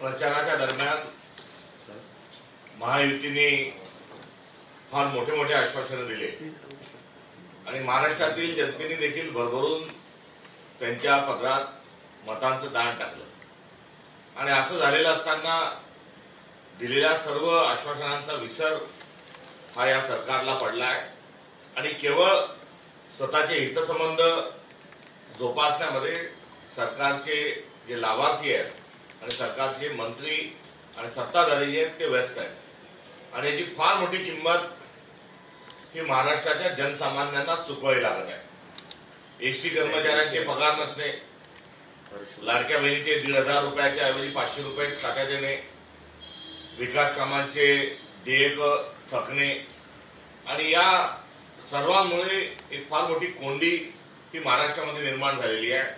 प्रचाराच्या दरम्यान महायुतीने फार मोठे मोठे आश्वासनं दिले. आणि महाराष्ट्रातील जनतेने देखील भरभरून त्यांच्या पत्रात मतांचं दान टाकलं. आणि असं झालेलं असताना दिलेल्या सर्व आश्वासनांचा विसर हा या सरकारला पडला आहे आणि केवळ स्वतःचे हितसंबंध जोपासण्यामध्ये सरकारचे जे लाभार्थी आहेत आणि सरकारचे मंत्री आणि सत्ताधारी जे आहेत ते व्यस्त आहेत. आणि याची फार मोठी किंमत ही महाराष्ट्राच्या जनसामान्यांना चुकवावी लागत आहे. एसटी कर्मचाऱ्यांचे पगार नसणे लाडक्या बहिणीचे दीड हजार रुपयाच्या ऐवजी पाचशे रुपये खात्या देणे विकास कामांचे देयक थकणे आणि या सर्वांमुळे एक फार मोठी कोंडी ही महाराष्ट्रामध्ये निर्माण झालेली आहे.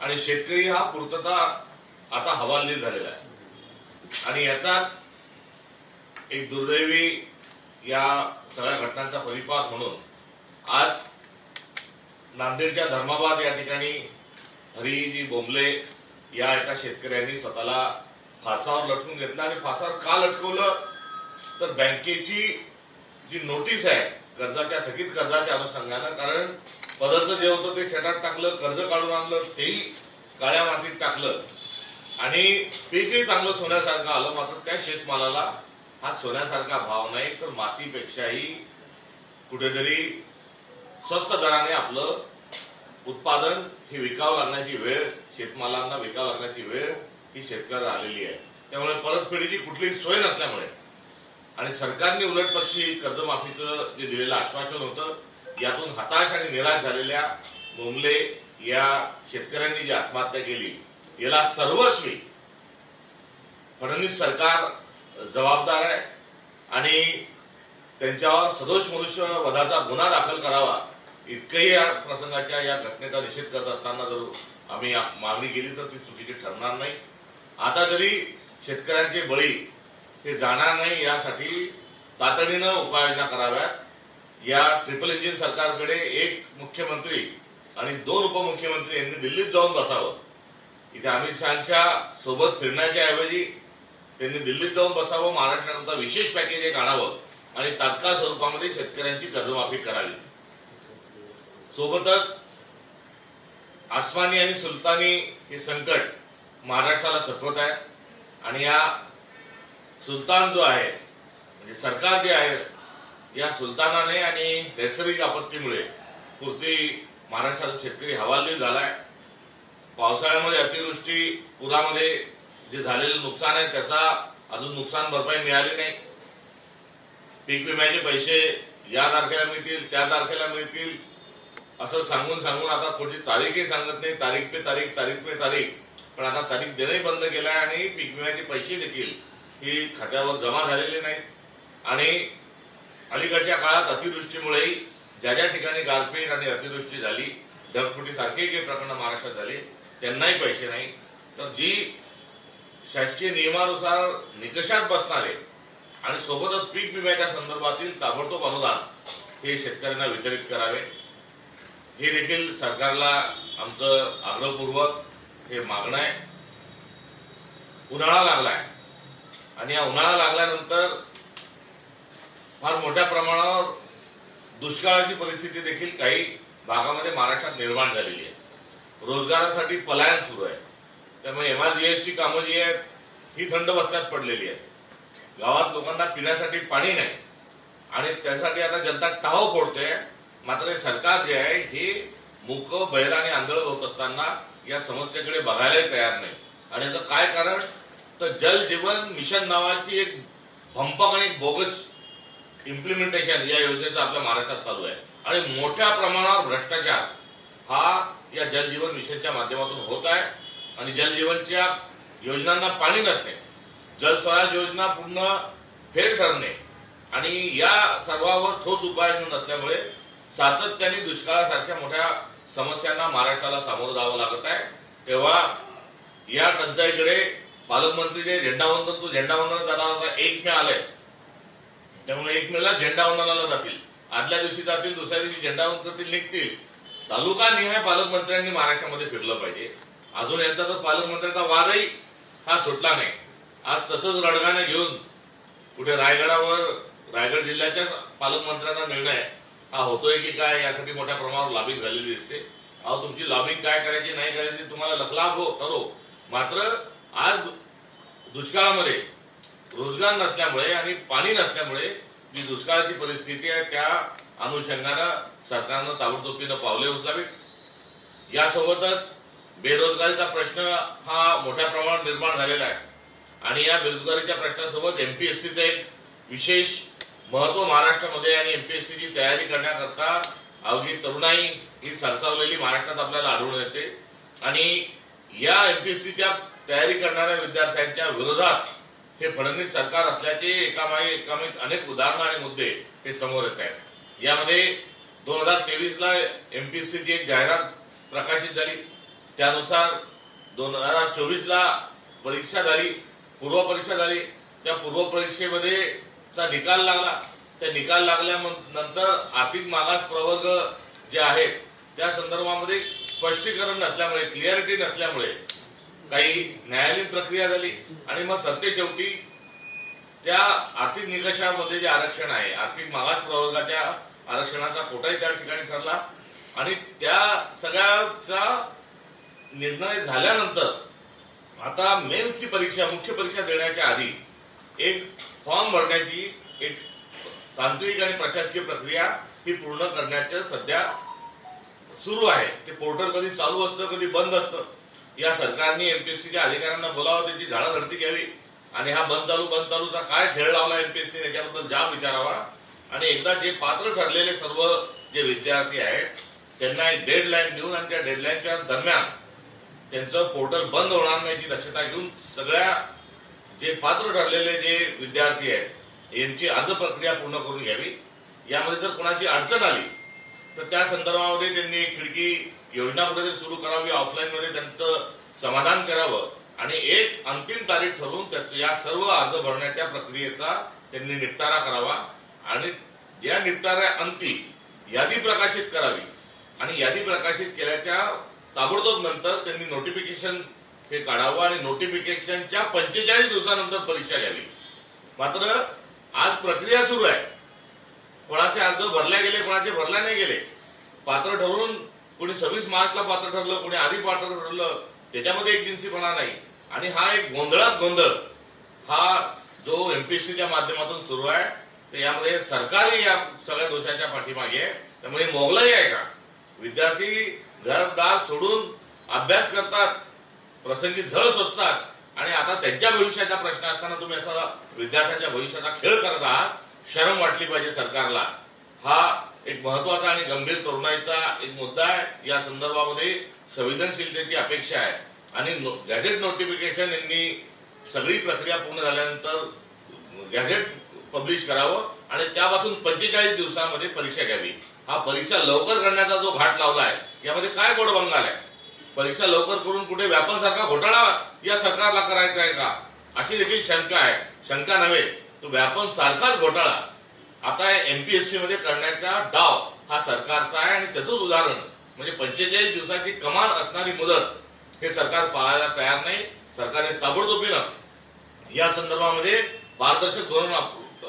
आणि शेतकरी हा पूर्तता आता हवालदिल झालेला आहे. आणि याचाच एक दुर्दैवी या सगळ्या घटनांचा परिपाक म्हणून आज नांदेडच्या धर्माबाद या ठिकाणी हरिजी बोंबले या एका शेतकऱ्यांनी स्वतःला फासावर लटकून घेतलं आणि फासावर का लटकवलं? तर बँकेची जी नोटीस आहे कर्जाच्या थकीत कर्जाच्या अनुषंगानं कारण पदार्थ जे होतं ते शेतात टाकलं कर्ज काढून आणलं तेही काळ्या मातीत टाकलं. आणि पीकही चांगलं सोन्यासारखं आलं मात्र त्या शेतमालाला हा सोन्यासारखा भाव नाही तर मातीपेक्षाही कुठेतरी स्वस्त दराने आपलं उत्पादन ही विकावं लागण्याची वेळ शेतमालांना विकावं लागण्याची वेळ ही शेतकऱ्याला आलेली आहे. त्यामुळे परतफेडीची कुठलीही सोय नसल्यामुळे आणि सरकारने उलटपक्षी कर्जमाफीचं जे दिलेलं आश्वासन होतं यातून हताश आणि निराश झालेल्या मुंबले या शेतकऱ्यांनी जी आत्महत्या केली याला सर्वस्वी फडणवीस सरकार जबाबदार आहे आणि त्यांच्यावर सदोष मनुष्य वधाचा गुन्हा दाखल करावा इतकंही या प्रसंगाच्या या घटनेचा निषेध करत असताना जर आम्ही मागणी केली तर ती चुकीची ठरणार नाही. आता तरी शेतकऱ्यांचे बळी हे जाणार नाही यासाठी तातडीनं उपाययोजना कराव्यात. या ट्रिपल इंजिन सरकारकडे एक मुख्यमंत्री आणि दोन उपमुख्यमंत्री यांनी दिल्लीत जाऊन बसावं. इथे अमित शहाच्या सोबत फिरण्याच्या ऐवजी त्यांनी दिल्लीत जाऊन बसावं महाराष्ट्राकरता विशेष पॅकेज एक आणावं आणि तात्काळ स्वरूपामध्ये शेतकऱ्यांची कर्जमाफी करावी. सोबतच आसमानी आणि सुलतानी हे संकट महाराष्ट्राला सतवत आहे आणि या सुलतान जो आहे म्हणजे सरकार जे आहे या सुलतानाने आणि नैसर्गिक आपत्तीमुळे पुरती महाराष्ट्राचा शेतकरी हवालदिल झालाय. पावसाळ्यामध्ये अतिवृष्टी पुरामध्ये जे झालेलं नुकसान आहे त्याचा अजून नुकसान भरपाई मिळाली नाही. पीक विम्याचे पैसे या तारखेला मिळतील त्या तारखेला मिळतील असं सांगून सांगून आता पुढची तारीखही सांगत नाही. तारीख पे तारीख तारीख पे तारीख. पण आता तारीख देणंही बंद केलं आहे आणि पीक विम्याचे पैसे देखील ही खात्यावर जमा झालेले नाहीत. आणि अलीकडच्या काळात अतिवृष्टीमुळेही ज्या ज्या ठिकाणी गारपीट आणि अतिवृष्टी झाली ढगफुटीसारखी काही प्रकरणं महाराष्ट्रात झाली त्यांनाही पैसे नाही. तर जी शासकीय नियमानुसार निकषात बसणारे आणि सोबतच पीक विम्याच्या संदर्भातील ताबडतोब अनुदान हे शेतकऱ्यांना वितरित करावे. हे देखील सरकारला आमचं आग्रहपूर्वक हे मागणं आहे. उन्हाळा लागलाय. आणि या उन्हाळा लागल्यानंतर फार मोठ्या प्रमाणावर दुष्काळाची परिस्थिती देखील काही भागामध्ये महाराष्ट्रात निर्माण झालेली आहे. रोजगारासाठी पलायन सुरू आहे. त्यामुळे एमआरजीएसची कामं जी आहेत ही थंड बसण्यात पडलेली आहेत. गावात लोकांना पिण्यासाठी पाणी नाही. आणि त्यासाठी आता जनता टाव फोडते. मात्र हे सरकार जे आहे हे मुख बहिर आणि आंधळ होत असताना या समस्येकडे बघायलाही तयार नाही. आणि याचं काय कारण? तर जल जीवन मिशन नावाची एक भंपक आणि बोगस इम्प्लिमेंटेशन या योजनेचं आपल्या महाराष्ट्रात चालू आहे. आणि मोठ्या प्रमाणावर भ्रष्टाचार हा या जल जीवन मिशनच्या माध्यमातून होत आहे. आणि जलजीवनच्या योजनांना पाणी नसणे जलस्वराज योजना पूर्ण फेल ठरणे आणि या सर्वावर ठोस उपाययोजना नसल्यामुळे सातत्याने दुष्काळासारख्या मोठ्या समस्यांना महाराष्ट्राला सामोरं जावं लागत आहे. तेव्हा या टंचाईकडे पालकमंत्री जे झेंडावंदन तो झेंडावंदन जाणार एक मे आलंय. त्यामुळे एक मेला झेंडावंदनाला जातील. आदल्या दिवशी जातील दुसऱ्या दिवशी झेंडावंदन करतील निघतील. तालुका निहाय पालकमंत्र्यांनी महाराष्ट्रामध्ये फिरलं पाहिजे. अजून यांचा तर पालकमंत्र्यांचा वादही हा सुटला नाही. आज तसंच रडगाने घेऊन कुठे रायगडावर रायगड जिल्ह्याच्या पालकमंत्र्यांचा निर्णय हा होतोय की काय यासाठी मोठ्या प्रमाणावर लॉबिंग झालेली दिसते. अहो तुमची लॉबिंग काय करायची नाही करायची तुम्हाला लखलाभ हो ठरो मात्र आज दुष्काळामध्ये रोजगार नसल्यामुळे आणि पाणी नसल्यामुळे जी दुष्काळाची परिस्थिती आहे त्या अनुषंगानं सरकारनं ताबडतोबीनं पावले उचलावीत. यासोबतच बेरोजगारीचा प्रश्न हा मोठ्या प्रमाणात निर्माण झालेला आहे. आणि या बेरोजगारीच्या प्रश्नासोबत एमपीएससीचं एक विशेष महत्त्व महाराष्ट्रामध्ये आणि एमपीएससीची तयारी करण्याकरता अवघी तरुणाई ही सरसावलेली महाराष्ट्रात आपल्याला आढळून येते. आणि या एमपीएससीच्या तयारी करणाऱ्या विद्यार्थ्यांच्या विरोधात हे फडणवीस सरकार असल्याचे एकामागे एकामागे अनेक उदाहरणं आणि मुद्दे हे समोर येत आहेत. यामध्ये दोन हजार तेवीसला एमपीसीची एक जाहिरात प्रकाशित झाली. त्यानुसार दोन हजार चोवीसला परीक्षा झाली पूर्व परीक्षा झाली. त्या पूर्व परीक्षेमध्ये चा निकाल लागला. त्या निकाल लागल्यानंतर आर्थिक मागास प्रवर्ग जे आहेत त्या संदर्भामध्ये स्पष्टीकरण नसल्यामुळे क्लिअरिटी नसल्यामुळे काही न्यायालयीन प्रक्रिया झाली. आणि मग सत्तेशेवटी त्या आर्थिक निकषामध्ये जे आरक्षण आहे आर्थिक मागास प्रवर्गाच्या आरक्षणाचा कोटाही त्या ठिकाणी ठरला. आणि त्या सगळ्याचा निर्णय झाल्यानंतर आता मेन्सची परीक्षा मुख्य परीक्षा देण्याच्या आधी एक फॉर्म भरण्याची एक तांत्रिक आणि प्रशासकीय प्रक्रिया ही पूर्ण करण्याचं सध्या सुरू आहे. ते पोर्टल कधी चालू असतं कधी बंद असतं या सरकारने एमपीएससीच्या अधिकाऱ्यांना बोलावं त्याची झाडाधडती घ्यावी. आणि हा बंद चालू बंद चालूचा काय खेळ लावला एमपीएससी याच्याबद्दल जाब विचारावा. आणि एकदा जे पात्र ठरलेले सर्व जे विद्यार्थी आहेत त्यांना एक डेडलाईन देऊन आणि त्या डेडलाईनच्या दरम्यान त्यांचं पोर्टल बंद होणार नाही याची दक्षता घेऊन सगळ्या जे पात्र ठरलेले जे विद्यार्थी आहेत यांची अर्ज प्रक्रिया पूर्ण करून घ्यावी. यामध्ये जर कोणाची अडचण आली तर त्या संदर्भामध्ये त्यांनी खिडकी योजना कुठेतरी सुरू करावी ऑफलाईनमध्ये त्यांचं समाधान करावं आणि एक अंतिम तारीख ठरवून त्याचं या सर्व अर्ज भरण्याच्या प्रक्रियेचा त्यांनी निपटारा करावा. आणि या निपटाऱ्या अंती यादी प्रकाशित करावी. आणि यादी प्रकाशित केल्याच्या ताबडतोब नंतर त्यांनी नोटिफिकेशन हे काढावं आणि नोटिफिकेशनच्या पंचेचाळीस दिवसानंतर परीक्षा घ्यावी. मात्र आज प्रक्रिया सुरू आहे. कोणाचे अर्ज भरले गेले कोणाचे भरले नाही गेले पात्र ठरवून कोणी सव्वीस मार्चला पात्र ठरलं कोणी आधी पात्र ठरलं त्याच्यामध्ये एक जिन्सीपणा नाही. आणि हा एक गोंधळात गोंधळ हा जो एमपीएससीच्या माध्यमातून सुरू आहे. तर यामध्ये सरकारही या सगळ्या दोषाच्या पाठीमागे आहे. त्यामुळे मोगलाई आहे का? विद्यार्थी घरदार सोडून अभ्यास करतात प्रसंगी झळ सोसतात आणि आता त्यांच्या भविष्याचा प्रश्न असताना तुम्ही असा विद्यार्थ्यांच्या भविष्याचा खेळ करत आहात शरम वाटली पाहिजे सरकारला. हा एक महत्त्वाचा आणि गंभीर तरुणाईचा एक मुद्दा आहे. या संदर्भामध्ये संवेदनशीलतेची अपेक्षा आहे. आणि नो- गॅझेट नोटिफिकेशन यांनी सगळी प्रक्रिया पूर्ण झाल्यानंतर गॅझेट पब्लिश करावं आणि त्यापासून पंचेचाळीस दिवसामध्ये परीक्षा घ्यावी. हा परीक्षा लवकर करण्याचा जो घाट लावला आहे यामध्ये काय गोड बंगाल आहे? परीक्षा लवकर करून कुठे व्यापनसारखा घोटाळा या सरकारला करायचा आहे का? अशी देखील शंका आहे. शंका नव्हे तो व्यापन सारखाच घोटाळा. आता एमपीएससी मध्ये करण्याचा डाव हा सरकारचा आहे आणि त्याचंच उदाहरण म्हणजे पंचेचाळीस दिवसाची कमाल असणारी मुदत हे सरकार पाळायला तयार नाही. सरकारने ताबडतोबीनं या संदर्भामध्ये पारदर्शक धोरण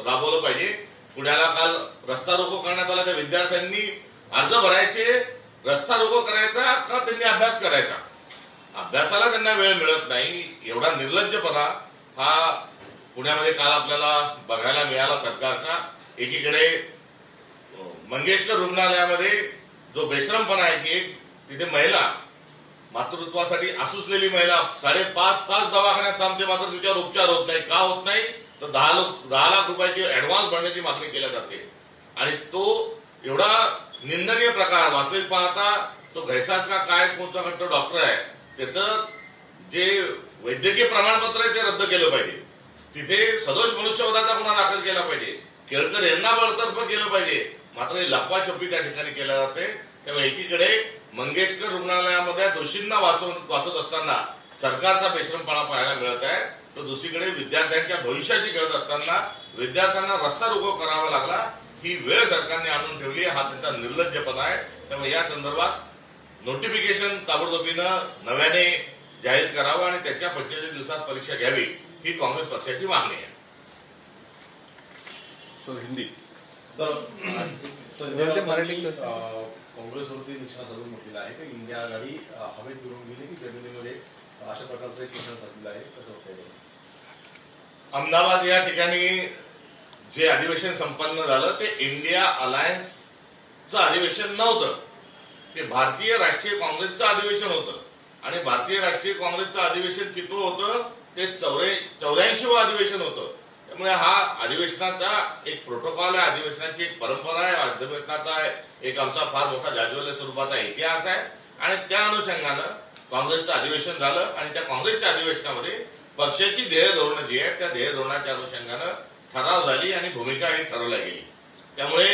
राबवलं पाहिजे. पुण्याला काल रस्ता रोको करण्यात आला त्या विद्यार्थ्यांनी अर्ज भरायचे. रस्ता रोको करायचा का त्यांनी अभ्यास करायचा? अभ्यासाला त्यांना वेळ मिळत नाही. एवढा निर्लज्जपणा हा पुण्यामध्ये काल आपल्याला बघायला मिळाला सरकारचा. एकीकडे मंगेशकर रुग्णालयामध्ये जो बेश्रमपणा आहे की एक तिथे महिला मातृत्वासाठी आसुसलेली महिला साडेपाच तास दवाखान्यात थांबते मात्र तिच्यावर उपचार होत नाही. का होत नाही? तर दहा लाख दहा लाख रुपयाची ऍडव्हान्स भरण्याची मागणी केल्या जाते. आणि तो एवढा निंदनीय प्रकार वास्तविक पाहता तो घैसाच का काय कोणता कोणता डॉक्टर आहे त्याचं जे वैद्यकीय प्रमाणपत्र आहे ते रद्द केलं पाहिजे. तिथे सदोष मनुष्यवधाचा गुन्हा दाखल केला पाहिजे. केळकर यांना बळतर्फ केलं पाहिजे. मात्र हे लपवाछपी त्या ठिकाणी केल्या जाते. त्यामुळे एकीकडे मंगेशकर रुग्णालयामध्ये दोषींना वाचवत वाचत असताना सरकारचा बेश्रमपणा पाहायला मिळत आहे. तर दुसरीकडे विद्यार्थ्यांच्या भविष्याची खेळत असताना विद्यार्थ्यांना रस्ता रोको करावा लागला. ही वेळ सरकारने आणून ठेवली हा त्यांचा निर्लज्जपणा आहे. त्यामुळे या संदर्भात नोटिफिकेशन ताबडतोबीनं नव्याने जाहीर करावं आणि त्याच्या पंचेचाळीस दिवसात परीक्षा घ्यावी ही काँग्रेस पक्षाची मागणी आहे. सर हिंदी. सर काँग्रेसवरती निशाणा साधून म्हटलेलं आहे. की इंडिया आघाडी हवेत उडून गेली की जमिनीमध्ये अशा प्रकारचं एक प्रश्न साधलेलं आहे. कसं अहमदाबाद या ठिकाणी जे अधिवेशन संपन्न झालं ते इंडिया अलायन्सचं अधिवेशन नव्हतं. ते भारतीय राष्ट्रीय काँग्रेसचं अधिवेशन होतं. आणि भारतीय राष्ट्रीय काँग्रेसचं अधिवेशन कितवं होतं? ते चौऱ्या चौऱ्याऐंशीवं अधिवेशन होतं. त्यामुळे हा अधिवेशनाचा एक प्रोटोकॉल आहे अधिवेशनाची एक परंपरा आहे अधिवेशनाचा एक आमचा फार मोठा जाज्वल्य स्वरूपाचा इतिहास आहे. आणि त्या अनुषंगानं काँग्रेसचं अधिवेशन झालं आणि त्या काँग्रेसच्या अधिवेशनामध्ये पक्षाची ध्येय धोरणं जी आहेत त्या ध्येय धोरणाच्या अनुषंगानं ठराव झाली आणि भूमिका ही ठरवल्या गेली. त्यामुळे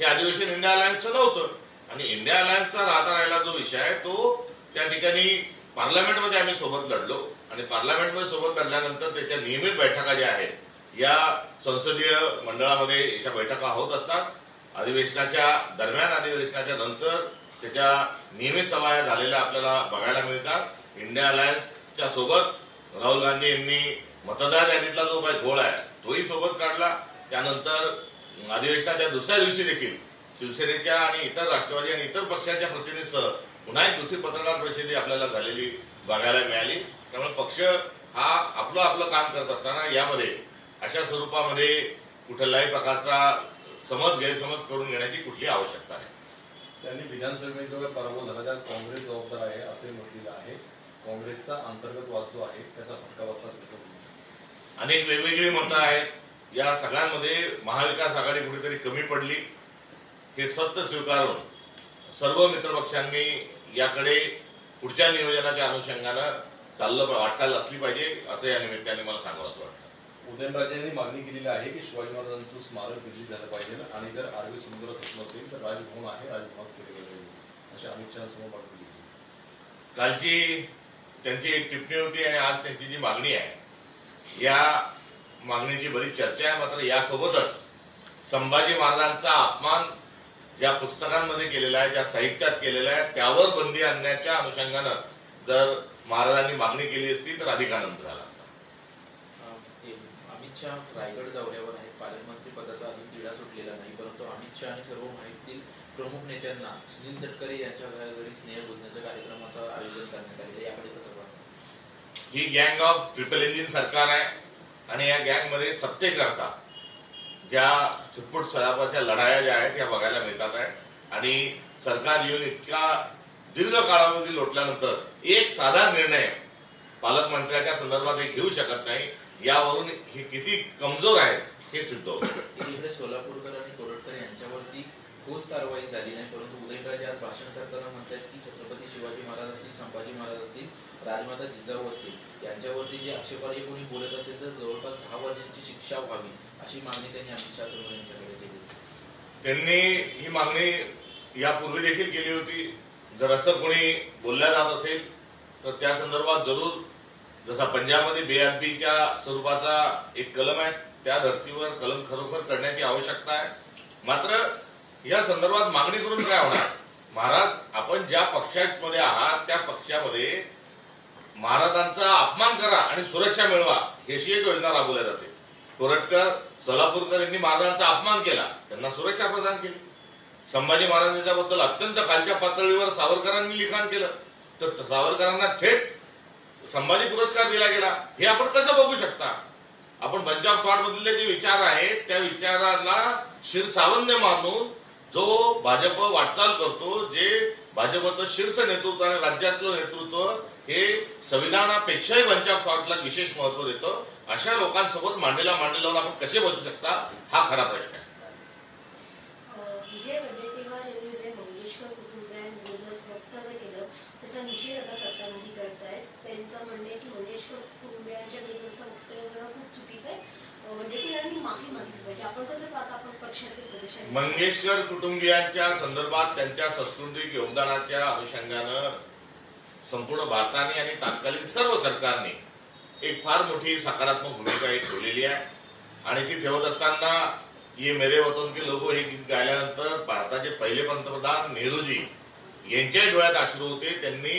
हे अधिवेशन इंडिया अलायन्सचं नव्हतं. आणि इंडिया अलायन्सचा राहता राहिला जो विषय आहे तो त्या ठिकाणी पार्लमेंटमध्ये आम्ही सोबत लढलो. आणि पार्लमेंटमध्ये सोबत लढल्यानंतर त्याच्या नियमित बैठका ज्या आहेत या संसदीय मंडळामध्ये याच्या बैठका होत असतात. अधिवेशनाच्या दरम्यान अधिवेशनाच्या नंतर त्याच्या नियमित सभा झालेल्या आपल्याला बघायला मिळतात. इंडिया अलायन्सच्या सोबत राहुल गांधी यांनी मतदार यादीतला जो काही घोळ आहे तोही सोबत काढला. त्यानंतर अधिवेशनाच्या दुसऱ्या दिवशी देखील शिवसेनेच्या आणि इतर राष्ट्रवादी आणि इतर पक्षांच्या प्रतिनिधीसह पुन्हा एक दुसरी पत्रकार परिषदे आपल्याला झालेली बघायला मिळाली. त्यामुळे पक्ष हा आपलं आपलं काम करत असताना यामध्ये अशा स्वरूपामध्ये कुठल्याही प्रकारचा समज गैरसमज करून घेण्याची कुठली आवश्यकता नाही. त्यांनी विधानसभेत जो पराभव झाला त्यात काँग्रेस जबाबदार आहे असे म्हटलेलं आहे. काँग्रेसचा अंतर्गत वाद जो आहे त्याचा फटका बसला अनेक वेगवेगळी मतं आहेत. या सगळ्यांमध्ये महाविकास आघाडी कुठेतरी कमी पडली. हे सत्य स्वीकारून सर्व मित्रपक्षांनी याकडे पुढच्या नियोजनाच्या अनुषंगानं चाललं वाटचाल असली पाहिजे असं या निमित्ताने मला सांगावंसं वाटतं. उदयनराजांनी मागणी केलेली आहे की शिवाजी महाराजांचं स्मारक विकसित झालं पाहिजे आणि जर आरवी सुंदर होत तर राजभवन आहे राजभवनात केले जाईल. अशी अमित शहासमोर मागणी केली. कालची त्यांची एक टिप्पणी होती आणि आज त्यांची जी मागणी आहे या मागणीची बरीच चर्चा आहे. मात्र यासोबतच संभाजी महाराजांचा अपमान ज्या पुस्तकांमध्ये केलेला आहे ज्या साहित्यात केलेला आहे त्यावर बंदी आणण्याच्या अनुषंगानं जर महाराजांनी मागणी केली असती तर अधिक आनंद झाला. अमित शहा रायगड दौऱ्यावर आहेत. पालकमंत्री पदाचा अजून तिढा सुटलेला नाही परंतु अमित शहा आणि सर्व माहितीतील प्रमुख नेत्यांना सुनील तटकरे यांच्या घरी स्नेह बुजण्याच्या कार्यक्रमाचं आयोजन करण्यात आलेलं याकडे कसं वाटतं ही गँग ऑफ ट्रिपल इंजिन सरकार आहे आणि या गँगमध्ये सत्तेकरता ज्या छुटपुट सरापाच्या लढाया ज्या आहेत त्या बघायला मिळतात आहे. आणि सरकार येऊन इतक्या दीर्घ काळामध्ये लोटल्यानंतर एक साधा निर्णय पालकमंत्र्याच्या संदर्भात हे घेऊ शकत नाही. यावरून हे किती कमजोर आहेत हे सिद्ध होतं. एकीकडे सोलापूरकर आणि कोरटकर यांच्यावरती ठोस कारवाई झाली नाही परंतु उदयनराजे आज भाषण करताना म्हणतात की छत्रपती शिवाजी महाराज असतील संभाजी महाराज असतील राजमाता जिजाऊ असतील यांच्यावरती जे आक्षेपार्ह कोणी बोलत असेल तर जवळपास दहा वर्षांची शिक्षा व्हावी अशी मागणी त्यांनी अमित शहा समोर यांच्याकडे केली त्यांनी ही मागणी यापूर्वी देखील केली होती. जर असं कोणी बोलल्या जात असेल तर त्या संदर्भात जरूर जसा पंजाबमध्ये बेअदबीच्या स्वरूपाचा एक कलम आहे त्या धर्तीवर कलम खरोखर करण्याची आवश्यकता आहे. मात्र या संदर्भात मागणी करून काय होणार? महाराज आपण ज्या पक्षामध्ये आहात त्या पक्षामध्ये महाराजांचा अपमान करा आणि सुरक्षा मिळवा अशी एक योजना राबवल्या जाते. कोरटकर सोलापूरकर यांनी महाराजांचा अपमान केला. त्यांना सुरक्षा प्रदान केली. संभाजी महाराजांच्याबद्दल अत्यंत खालच्या पातळीवर सावरकरांनी लिखाण केलं. तर सावरकरांना थेट संभाजी पुरस्कार दिला गेला. हे आपण कसं बघू शकता? आपण पंजाब थॉट मधले जे विचार आहेत त्या विचाराला शिरसावन्य मानून जो भाजप वाटचाल करतो जे भाजपचं शीर्ष नेतृत्व आणि राज्यातलं नेतृत्व हे संविधानापेक्षाही पंजाब थॉटला विशेष महत्त्व देतं अशा लोकांसोबत मांडीला मांडी आपण कसे बसू शकता? हा खरा प्रश्न आहे विजय वडेट्टीवार यांनी जे मंगेशकर कुटुंबियांविरोधात वक्तव्य केलं त्याचा निषेध आता सत्ताधारी करतायत त्यांचं म्हणणं आहे की मंगेशकर कुटुंबियांच्या विरोधाचं वक्तव्य करणं खूप चुकीचं आहे अं, वडेट्टीवारांनी माफी मागितली पाहिजे आपण कसं पाहता आपण पक्षाचे प्रदेशाचे मंगेशकर कुटुंबियांच्या संदर्भात त्यांच्या सांस्कृतिक योगदानाच्या अनुषंगानं संपूर्ण भारताने आणि तात्कालीन सर्व सरकारने एक फार मोठी सकारात्मक भूमिका ही ठेवलेली आहे. आणि ती ठेवत असताना ये मेरे वतन के लोगो हे गीत गायल्यानंतर भारताचे पहिले पंतप्रधान नेहरूजी यांच्याही डोळ्यात अश्रू होते. त्यांनी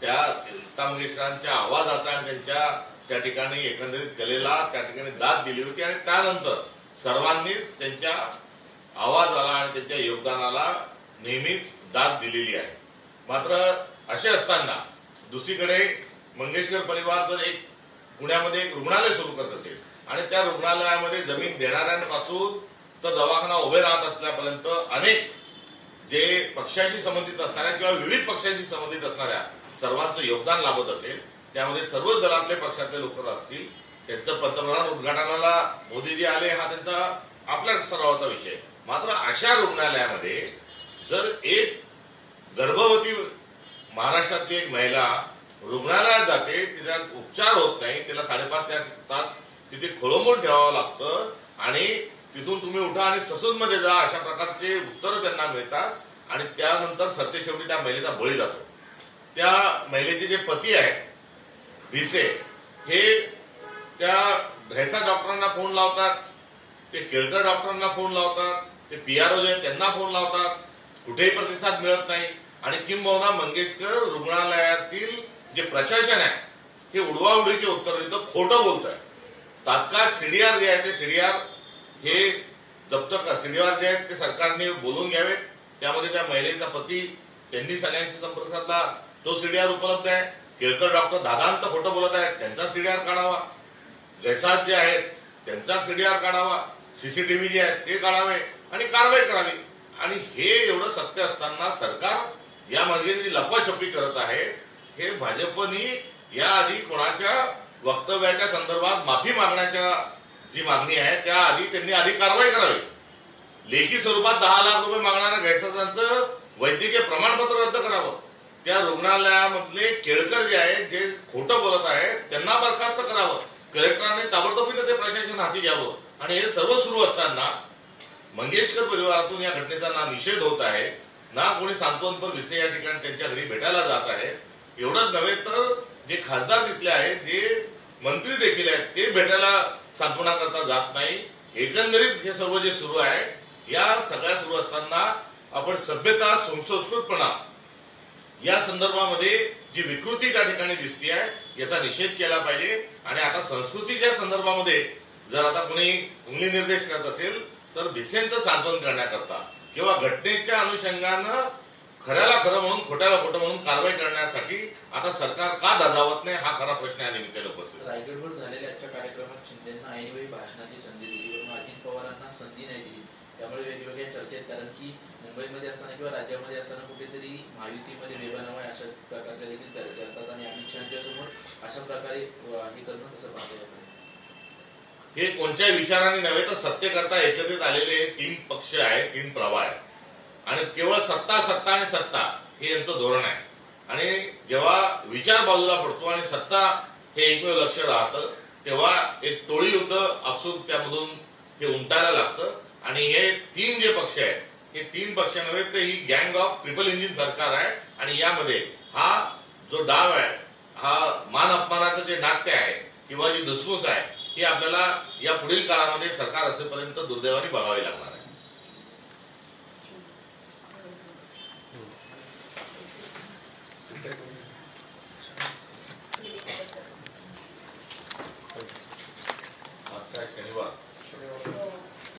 त्या लता मंगेशकरांच्या आवाजाचा आणि त्यांच्या त्या ठिकाणी एकंदरीत कलेला त्या ठिकाणी दाद दिली होती. आणि त्यानंतर सर्वांनी त्यांच्या आवाजाला आणि त्यांच्या योगदानाला नेहमीच दाद दिलेली आहे. मात्र असे असताना दुसरीकडे मंगेशकर परिवार जर एक पुण्यामध्ये एक रुग्णालय सुरू करत असेल आणि त्या रुग्णालयामध्ये जमीन देणाऱ्यांपासून तर दवाखाना उभे राहत असल्यापर्यंत अनेक जे पक्षाशी संबंधित असणाऱ्या किंवा विविध पक्षाशी संबंधित असणाऱ्या सर्वांचं योगदान लाभत असेल त्यामध्ये सर्वच दलातले पक्षातले लोक असतील त्यांचं पंतप्रधान उद्घाटनाला मोदीजी आले हा त्यांचा आपल्या सरावाचा विषय. मात्र अशा रुग्णालयामध्ये जर एक गर्भवती महाराष्ट्रातली एक महिला रुग्णालयात जाते तिचा उपचार होत नाही तिला साडेपाच ते तास तिथे खोळंबून ठेवावं लागतं आणि तिथून तुम्ही उठा आणि ससूनमध्ये जा अशा प्रकारचे उत्तरं त्यांना मिळतात आणि त्यानंतर सत्यशेवटी त्या महिलेचा बळी जातो. त्या महिलेचे जे पती आहेत भिसे हे त्या भैसा डॉक्टरांना फोन लावतात ते केळकर डॉक्टरांना फोन लावतात ते पी आर ओ जे त्यांना फोन लावतात कुठेही प्रतिसाद मिळत नाही. आणि किंबहुना मंगेशकर रुग्णालयातील जे प्रशासन आहे हे उडवाउडीचे उत्तर देतं खोटं बोलत आहे तात्काळ सीडीआर जे आहे ते सीडीआर हे जप्त कर सीडीआर जे आहेत ते सरकारने बोलून घ्यावे. त्यामध्ये त्या महिलेचा पती त्यांनी सगळ्यांशी संपर्क साधला. तो सीडीआर उपलब्ध आहे. केळकर डॉक्टर दादांत खोटं बोलत आहेत त्यांचा सीडीआर काढावा. जैसाज जे आहेत त्यांचा सीडीआर काढावा सीसीटीव्ही जे आहेत ते काढावे आणि कारवाई करावी. आणि हे एवढं सत्य असताना सरकार यामध्ये जी लपाछपी करत आहे. हे भाजपनी याआधी कोणाच्या वक्तव्याच्या संदर्भात माफी मागण्याच्या जी मागणी आहे त्याआधी त्यांनी आधी कारवाई करावी. लेखी स्वरूपात दहा लाख रुपये मागणाऱ्या गैरसोजांचं वैद्यकीय प्रमाणपत्र रद्द करावं. त्या रुग्णालयामधले केळकर जे आहेत जे खोटं बोलत आहेत त्यांना बरखास्त करावं. कलेक्टरांनी ताबडतोबीनं ते प्रशासन हाती घ्यावं. आणि हे सर्व सुरू असताना मंगेशकर परिवारातून या घटनेचा ना निषेध होत आहे ना कोणी सांत्वनपर विषय या ठिकाणी त्यांच्या घरी भेटायला जात आहे. एवढंच नव्हे तर जे खासदार तिथले आहेत जे मंत्री देखील आहेत ते भेटायला सांत्वना करता जात नाही. एकंदरीत हे सर्व जे सुरू आहे या सगळ्या सुरू असताना आपण सभ्यता सुसंस्कृतपणा या संदर्भामध्ये जी विकृती त्या ठिकाणी दिसते आहे याचा निषेध केला पाहिजे. आणि आता संस्कृतीच्या संदर्भामध्ये जर आता कोणी उंगली निर्देश करत असेल तर भिसेंचं सांत्वन करण्याकरता किंवा घटनेच्या अनुषंगानं खऱ्याला खरं म्हणून खोट्याला खोटं म्हणून कारवाई करण्यासाठी आता सरकार का धजावत नाही हा खरा प्रश्न या निमित्ताने उपस्थित रायगडवर झालेल्या आजच्या कार्यक्रमात शिंदेना ऐनवेळी भाषणाची संधी दिली. पण अजित पवारांना संधी नाही दिली. त्यामुळे वेगवेगळ्या चर्चेत कारण की मुंबईमध्ये असताना किंवा राज्यामध्ये असताना कुठेतरी महायुतीमध्ये वेबानावा अशा प्रकारच्या देखील चर्चा असतात आणि अमित शहाच्या समोर अशा प्रकारे हे करणं कसं पाहता हे कोणत्याही विचाराने नव्हे तर सत्य करता एकत्रित आलेले तीन पक्ष आहेत तीन प्रवाह आहेत. आणि केवळ सत्ता सत्ता आणि सत्ता हे यांचं धोरण आहे. आणि जेव्हा विचार बाजूला पडतो आणि सत्ता हे एकमेव लक्ष राहतं तेव्हा एक टोळी युद्ध आपसूक त्यामधून हे उमटायला लागतं. आणि हे तीन जे पक्ष आहेत हे तीन पक्षांमध्ये तर ही गँग ऑफ ट्रिपल इंजिन सरकार आहे आणि यामध्ये हा जो डाव आहे हा मान अपमानाचं जे नाट्य आहे किंवा जी धुसफूस आहे ही आपल्याला या पुढील काळामध्ये सरकार असेपर्यंत दुर्दैवाने बघावी लागणार आहे.